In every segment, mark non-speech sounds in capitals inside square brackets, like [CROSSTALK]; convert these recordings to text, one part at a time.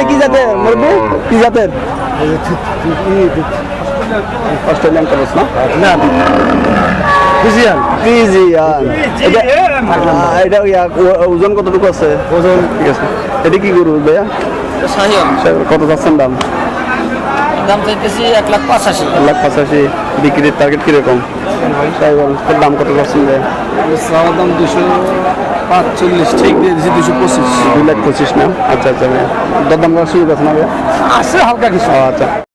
এটা কি জাতের মুরব্বী কি জাতের? অস্ট্রেলিয়ান ক্রস না? না ফিজিয়ান। ফিজিয়ান। এটা এটা ইয়া, ওজন কতটুকু আছে? ওজন ঠিক আছে। এটা কি গরু ভাইয়া? কত যাচ্ছেন দাম? দাম চাইতেছি এক লাখ পঁচাশি। এক লাখ পঁচাশি বিক্রির টার্গেট কীরকম? সাইবল তোর দাম কত ভাইয়া চাওয়ার দাম দুশো পাঁচচল্লিশ ঠিক দিয়ে দিয়েছি দুশো পঁচিশ। দুই লাখ পঁচিশ না? আচ্ছা আচ্ছা দর দাম করার সুযোগ আছে না আছে হালকা কিছু। আচ্ছা।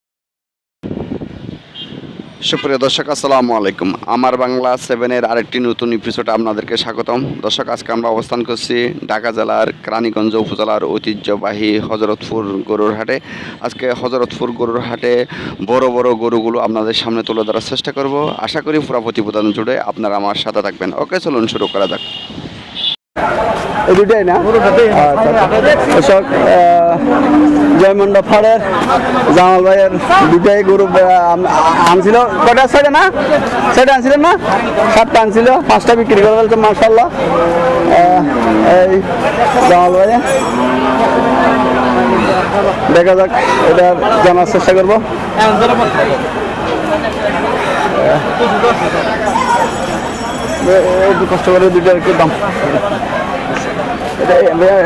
সুপ্রিয় দর্শক, আসসালামু আলাইকুম। আমার বাংলা সেভেনের আরেকটি নতুন এপিসোডে আপনাদেরকে স্বাগতম। দর্শক, আজকে আমরা অবস্থান করছি ঢাকা জেলার কেরানীগঞ্জ উপজেলার ঐতিহ্যবাহী হজরতপুর গরুর হাটে। আজকে হজরতপুর গরুর হাটে বড় বড় গরুগুলো আপনাদের সামনে তুলে ধরার চেষ্টা করব। আশা করি পুরা প্রতিবেদন জুড়ে আপনারা আমার সাথে থাকবেন। ওকে, চলুন শুরু করা যাক। এই দুটাই না? দর্শক জয়মন্ড ফাড়ের জামাল ভাইয়ের দুটাই গরু আনছিল। কটা ছয়টা না? ছয়টা আনছিলেন না? সাতটা আনছিল পাঁচটা বিক্রি করে ফেলছে মার্শাল্লাহ এই জামাল ভাই। দেখা যাক এটা জানার চেষ্টা করব। একটু কষ্ট করে দুটো একটু দাম?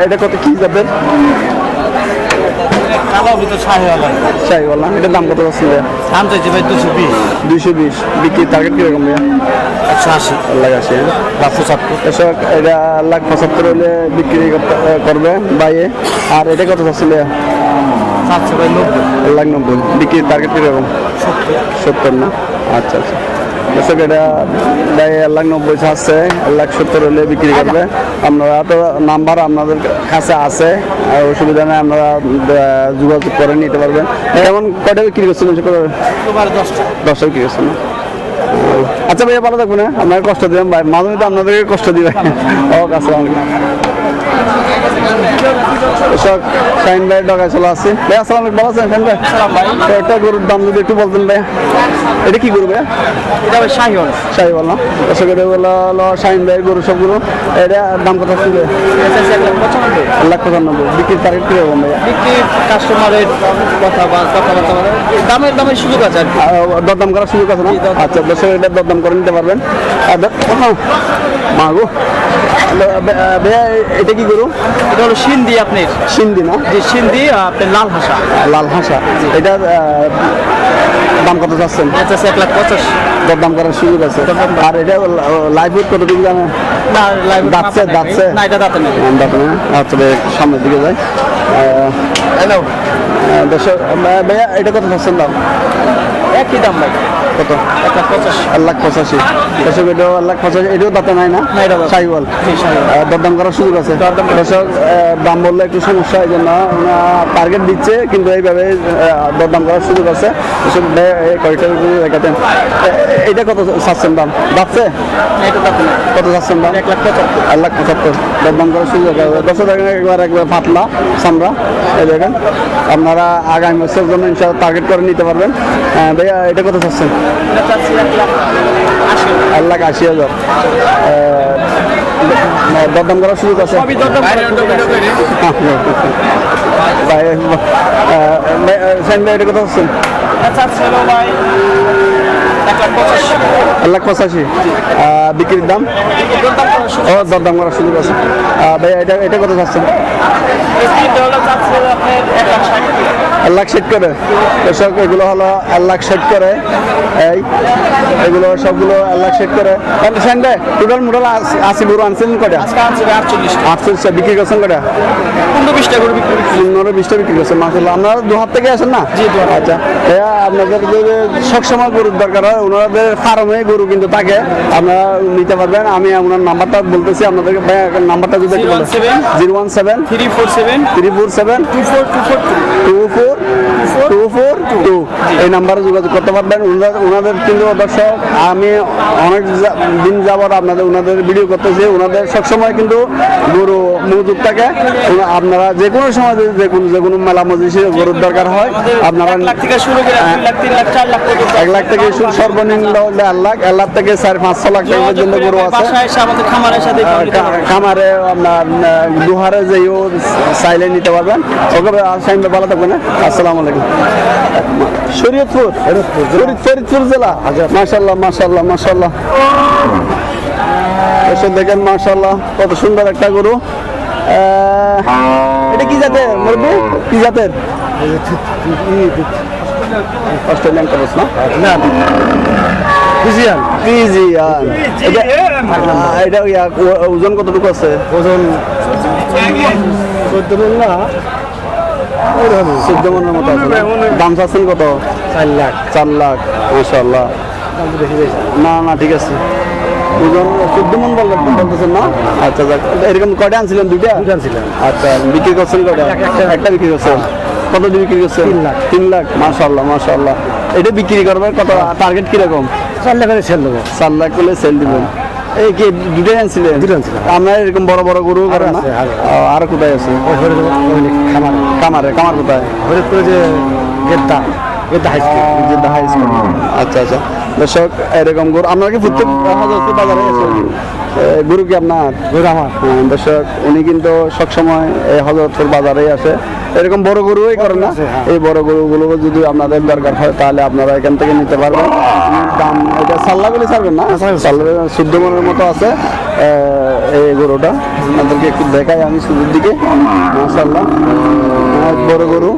এটা কত কি যাবে কালো ভিতর এটার দাম কত পাচ্ছেন ভাইয়া? দাম চাইছি ভাই দুশো বিশ। দুইশো বিশ। বিক্রি টার্গেট কীরকম ভাইয়া? একশো আশি। লাখ আশি লাখ পঁচাত্তর এটা লাখ পঁচাত্তর হলে বিক্রি করতে- করবে বাইয়ে। আর এটা কত ভাইয়া? সাতশো ভাই নব্বই। লাখ নব্বই। বিক্রি টার্গেট কীরকম? সত্তর না? আচ্ছা আচ্ছা। দেয় এক লাখ নব্বই আছে এক লাখ সত্তর হলে বিক্রি করবে। আপনারা তো নাম্বার আপনাদের কাছে আছে আর অসুবিধা নেই আপনারা যোগাযোগ করে নিতে পারবেন। বিক্রি দশটা। বিক্রি করছেন আচ্ছা ভাইয়া ভালো থাকবেন হ্যাঁ। আপনাকে কষ্ট দিবেন ভাই। মাঝে মধ্যে আপনাদেরকে কষ্ট দিবে ওক আসসালাম শাহিন ভাই ডগায় চলে আসছি। ভাই আসসালাম ভালো আছেন শাহিন ভাই? একটা গরুর দাম যদি একটু বলতেন ভাইয়া। এটা কি গরু এটা ভাই এটা হলো শাহিন ভাই গরু সবগুলো এটা দাম কত ছিল এক লাখ পঁচানব্বই। বিক্রির টার্গেট কীরকম ভাইয়া? বিক্রি কাস্টমারের কথা বা কথাবার্তা বলে দামের দামের সুযোগ আছে আর দরদাম করার সুযোগ আছে না? আচ্ছা দর্শক এটা দরদাম করে নিতে পারবেন। আর দ- মা গো। হ্যালো, ভাইয়া এটা কি গরু? এটা হলো সিন্ধি আপনার। সিন্ধি না? যে সিন্ধি আপনার লাল হাসা। লাল হাসা এটা দাম কত চাচ্ছেন? এটা আছে এক লাখ পঁচাশি। দরদাম করার সুযোগ আছে। আর এটা লাইভ উড কতটুকু জানে? না লাইভ দাঁতছে, দাঁতছে? না এটা দাঁতে নেই। দাঁত না আচ্ছা ভাই একটু সামনের দিকে যাই। হ্যালো। দর্শক ভাইয়া এটা কত চাচ্ছেন দাম? একই দাম ভাই। কত? এক লাখ পঁচাশি। এক লাখ পঁচাশি। দর্শক এটাও এক লাখ পঁচাশি। এটাও দাঁতে নাই না। সাইওয়াল। দরদাম করার সুযোগ আছে। দর্শক দাম বললে একটু সমস্যা এই জন্য টার্গেট দিচ্ছে কিন্তু এইভাবে দরদাম করার সুযোগ আছে। দর্শক কয়েকটা দেখাতেন এটা কত চাচ্ছেন দাম? যাচ্ছে কত চাচ্ছেন দাম? এক লাখ পঁচাত্তর। এক লাখ পঁচাত্তর। দরদাম করার সুযোগ আছে। দর্শক একবার একবার পাতলা চামড়া। এই দেখেন আপনারা আগামী বছরের জন্য ইনশাল্লাহ টার্গেট করে নিতে পারবেন। ভাইয়া এটা কত চাচ্ছেন এক লাখ আশি হাজার। আহ, দরদাম করার সুযোগ আছে? ভাই, এটা কথা হচ্ছেন এক লাখ পঁচাশি। বিক্রির দাম? ও দরদাম করার সুযোগ আছে। ভাই এটা এটা কত চাচ্ছেন? এক লাখ ষাট করে। এগুলো হলো এক লাখ ষাট করে। এই এগুলো সবগুলো এক লাখ ষাট করে। ভাই টোটাল মোটাল আশি গরু আনছেন কটা? আটচল্লিশ বিক্রি করছেন কটা? পনেরো বিশটা করে বিক্রি করি পনেরো বিশটা বিক্রি করছেন মাসাল্লাহ আপনারা দু হাত থেকে আসেন না। আচ্ছা। আপনাদের সবসময় গরুর দরকার হয় ওনাদের ফার্মে গরু কিন্তু থাকে। আপনারা নিতে পারবেন। আমি ওনার নাম্বারটা বলতেছি আপনাদেরকে নাম্বারটা যদি zero one seven three four seven three four seven two four two four two four two four two. এই নাম্বারে যোগাযোগ করতে পারবেন। ওনাদের কিন্তু দর্শক আমি অনেক দিন যাবত আপনাদের ওনাদের ভিডিও করতেছি। ওনাদের সবসময় কিন্তু গরু মজুদ থাকে। আপনারা যে কোনো সময় যে কোনো যে কোনো মেলা মজলিসে গরুর দরকার হয় আপনারা এক লাখ থেকে শুরু করে পর্যন্ত। এক লাখ থেকে শুরু সর্বনিম্ন হলে এক লাখ এক লাখ থেকে চার পাঁচশো লাখ টাকা পর্যন্ত গরু আছে। খামারে আপনার দুহারে যেও চাইলে নিতে পারবেন। ওকে সাইন ভালো থাকবেন হ্যাঁ? আসসালামু আলাইকুম। শরীয়তপুর? ফরিদপুর জেলা? মাশাল্লাহ মাশাল্লাহ এসে দেখেন মাশাল্লাহ কত সুন্দর একটা গরু। এটা কি জাতের? মুরব্বী? কি জাতের? অস্ট্রেলিয়ান ক্রস না ফিজিয়ান ফিজিয়ান এটা এটা ওজন কতটুকু আছে ওজন চোদ্দ মন না চোদ্দ মনের মতো আছে দাম চাচ্ছেন কত চার লাখ চার লাখ মাশাল্লাহ না না ঠিক আছে ওজন চোদ্দ মন বললেন বলতেছেন না আচ্ছা এরকম কয়টা আনছিলেন দুইটা আনছিলেন আচ্ছা বিক্রি করছেন কটা একটা বিক্রি করছেন কত দিয়ে বিক্রি করছেন? তিন লাখ। তিন লাখ? মাশাল্লাহ মাশাল্লাহ এটা বিক্রি করবার কত টার্গেট কীরকম? চার লাখ করে সেল দেবো। চার লাখ করে সেল দিবেন। এই কি দুটাই আনছিলেন? দুটো আপনার এরকম বড় বড় গরু করে না? আর কোথায় আছে? কামারে কামার কোথায়? হরিদপুরে যে গেটটা। গেদ্দা হাই স্কুল স্কুল আচ্ছা আচ্ছা। দর্শক এরকম গরু আপনারা কি প্রত্যেক হাজার বাজারে গরু কি আপনার? গরু আমার। দর্শক উনি কিন্তু সবসময় এই হজরতপুর বাজারেই আসে এরকম বড় গরুই করেন না? এই বড় গরুগুলো যদি আপনাদের দরকার হয় তাহলে আপনারা এখান থেকে নিতে পারবেন। দাম এটা সাল্লা বলে ছাড়বেন না? সাল্লা চোদ্দ মনের মতো আছে এই গরুটা। আপনাদেরকে একটু দেখাই আমি শুরুর দিকে। মাসাল্লাহ বড় গরু।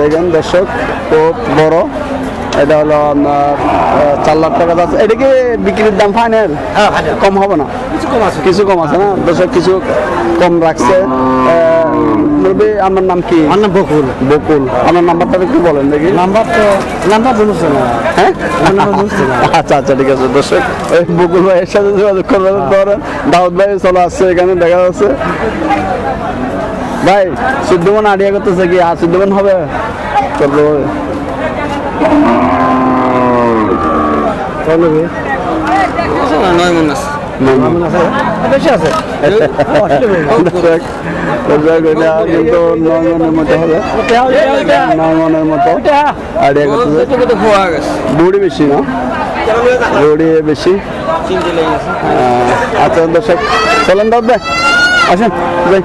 দেখেন দর্শক খুব বড়। এটা হলো আপনার চার লাখ টাকা আছে এটা কি বিক্রির দাম ফাইনাল কম হবে না? কিছু কম আছে। কিছু কম আছে না? দর্শক কিছু কম রাখছে। আহ, মুরব্বী, আপনার নাম কি? আমার নাম বকুল। বকুল। আপনার নাম্বারটা একটু বলেন দেখি। নাম্বার তো নাম্বার বলছে না। হ্যাঁ? আচ্ছা আচ্ছা ঠিক আছে দর্শক। ওই বকুল ভাইয়ের সাথে যোগাযোগ করবেন। ধরেন দাউদ ভাই চলে আসছে এখানে দেখা যাচ্ছে। ভাই চোদ্দ মন আইডিয়া করতেছে কি? আর চোদ্দ মন হবে হবে নয় মন আছে। বেশি আছে। [LAUGHS] কিন্তু মতো হবে। মতো। আইডিয়া করতেছে। বুড়ি বেশি না? বুড়ি বেশি। আচ্ছা দর্শক চলেন দাদা। আসেন ভাই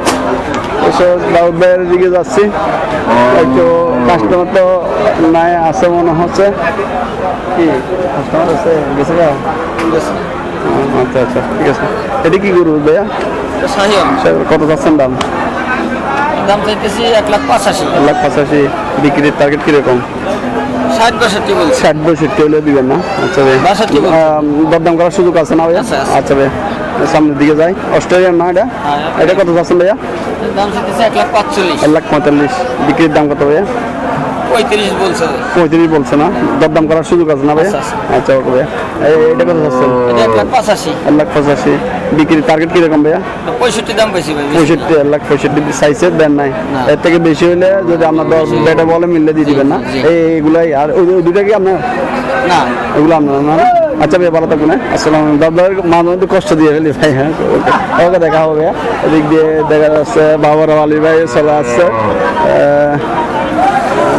দাউদ ভাইয়ের দিকে যাচ্ছি। একটু কাস্টমার তো নাই আছে মনে হচ্ছে। কি? কাস্টমার আছে? গেছে আচ্ছা আচ্ছা ঠিক আছে। এটা কি করব ভাইয়া? কত যাচ্ছেন দাম? দাম চাইতেছি এক লাখ পঁচাশি। এক লাখ পঁচাশি বিক্রির টার্গেট কীরকম? ষাট বাষট্টি বলছি। ষাট পঁয়ষট্টি হলে দিবেন না? আচ্ছা ভাই। বাষট্টি দরদাম করার সুযোগ আছে না ভাইয়া। আচ্ছা ভাই। সামনের দিকে যাই। অস্ট্রেলিয়ার না এটা? হ্যাঁ, এটা কত যাচ্ছেন ভাইয়া? দাম চাইতেছি এক লাখ পাঁচচল্লিশ এক লাখ পঁয়তাল্লিশ। বিক্রির দাম কত ভাইয়া? পঁয়ত্রিশ বলছে। পঁয়ত্রিশ বলছে না? দরদাম করার সুযোগ আছে না ভাইয়া? আচ্ছা ওকে ভাইয়া। এটা কত যাচ্ছেন এক লাখ পঁচাশি। এক লাখ পঁচাশি। বিক্রির টার্গেট কীরকম ভাইয়া? পঁয়ষট্টি দাম বেশি ভাই পঁয়ষট্টি এক লাখ পঁয়ষট্টি সাইজের দেন নাই। এর থেকে বেশি হলে যদি আপনার দশ বেটা বলে মিললে দিয়ে দিবেন না? এইগুলাই আর ওই দুটা কি আপনার? না। আপনার না? আচ্ছা ভাই ভালো থাকবেন হ্যাঁ। আসসালাম দাদার মাঝে মধ্যে কষ্ট দিয়ে ফেলি ভাই হ্যাঁ। ওকে। দেখা হবে এদিক দিয়ে দেখা যাচ্ছে বাবার আলী ভাই চলে আসছে।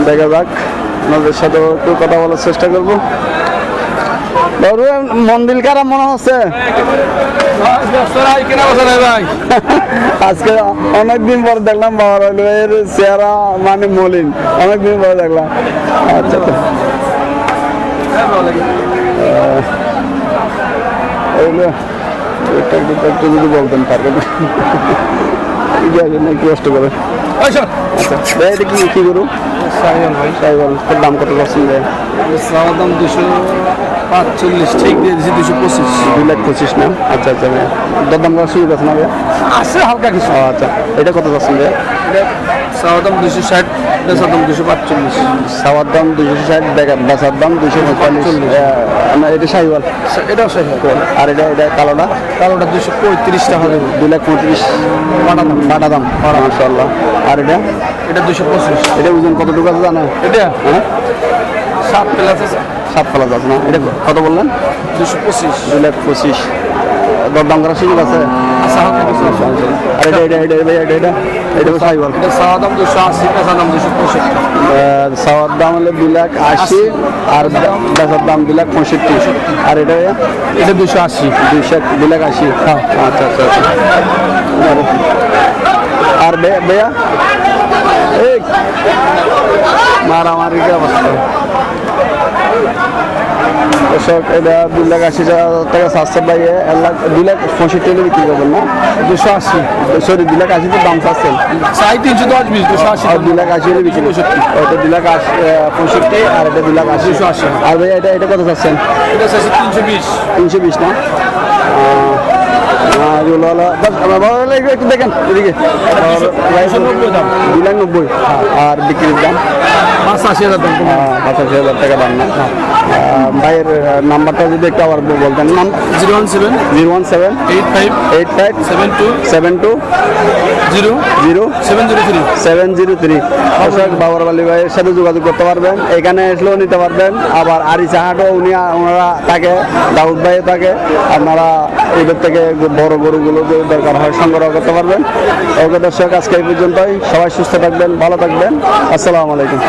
দেখা যাক। ওনাদের সাথে একটু কথা বলার চেষ্টা করব। মন্দির কারা মনে হচ্ছে? আজকে অনেকদিন পর দেখলাম বাবার ভাইয়ের চেহারা মানে মলিন। অনেকদিন পর দেখলাম। আচ্ছা একটু যদি বলতেন পারবে না একটু কষ্ট করে। আচ্ছা ভাই এটা কি কি করু? সাইবল ভাই। সাইবল তোর দাম কত দেয় চাওয়ার দাম দুশো পাঁচচল্লিশ ঠিক দিয়ে দিয়েছি দুশো পঁচিশ। দুই লাখ পঁচিশ না? আচ্ছা আচ্ছা ভাই। দরদাম করার সুযোগ আছে না ভাই? আছে হালকা কিছু। আচ্ছা। এটা কত পার্সেন্ট ভাই? দাম দুশো ষাট। বেচার দাম দুশো পাঁচচল্লিশ। সাওয়ার দাম দুশো ষাট বেচার দাম দুশো পঁয়তাল্লিশ। আপনার এটা সাইবল এটাও শেষ আর এটা এটা কালোটা? কালোটা দুশো পঁয়ত্রিশ টাকা দেবো। দুই লাখ পঁয়ত্রিশ। বাটা দাম। বাটা দাম। মাশাল্লাহ আর এটা? এটা দুশো পঁচিশ। এটা ওজন কতটুকু আছে জানেন? এটা? হ্যাঁ? সাত প্লাস আছে। সাত প্লাস আছে না? এটা কত বললেন? দুশো পঁচিশ। দুই লাখ পঁচিশ। দরদাম করার সুযোগ আছে? আচ্ছা। আর দুশো আশি পেঁচা দাম দুশো দাম হলো আশি আর বেচার দাম দুই আর এটা এটা দুশো আশি আশি আচ্ছা আচ্ছা আচ্ছা আর- বেয়া এই মারামারি অবস্থা দর্শক এটা দুই লাখ আশি টাকা সাতশো বাইয়ে এক লাখ দুই লাখ পঁয়ষট্টি হলে বিক্রি করবেন না? দুশো আশি। সরি দুই লাখ আশি তো দাম চাচ্ছেন সাড়ে তিনশো দশ বিশ দুশো আশি। আর দুই লাখ আশি হলে বিক্রি পঁয়ষট্টি। ওটা দুই লাখ আশি পঁয়ষট্টি আর এটা দুই লাখ আশি। দুশো আশি। আর ভাই এটা এটা কত চাচ্ছেন? এটা আছে তিনশো বিশ। তিনশো বিশ না? এগুলো হলো একটু- দেখেন এদিকে। দুই লাখ নব্বই আর বিক্রির দাম? পাঁচ আশি হাজার দাম। পঁচাশি হাজার টাকা দাম না? ভাইয়ের নাম্বারটা যদি একটু আবার বলতেন। নাম? Zero one seven. Zero one seven. Eight five. Eight five. Seven two. Seven two. Zero. Zero. Seven zero three. Seven zero three. Ashok Babar Ali ভাইয়ের সাথে যোগাযোগ করতে পারবেন। এখানে এসলেও নিতে পারবেন। আবার আরি চাহাটও উনি ওনারা থাকে দাউদ ভাইও থাকে। আপনারা এদের থেকে বড় গরুগুলো যদি দরকার হয় সংগ্রহ করতে পারবেন। ওকে দর্শক, আজকে এই পর্যন্তই। সবাই সুস্থ থাকবেন, ভালো থাকবেন। আসসালামু আলাইকুম।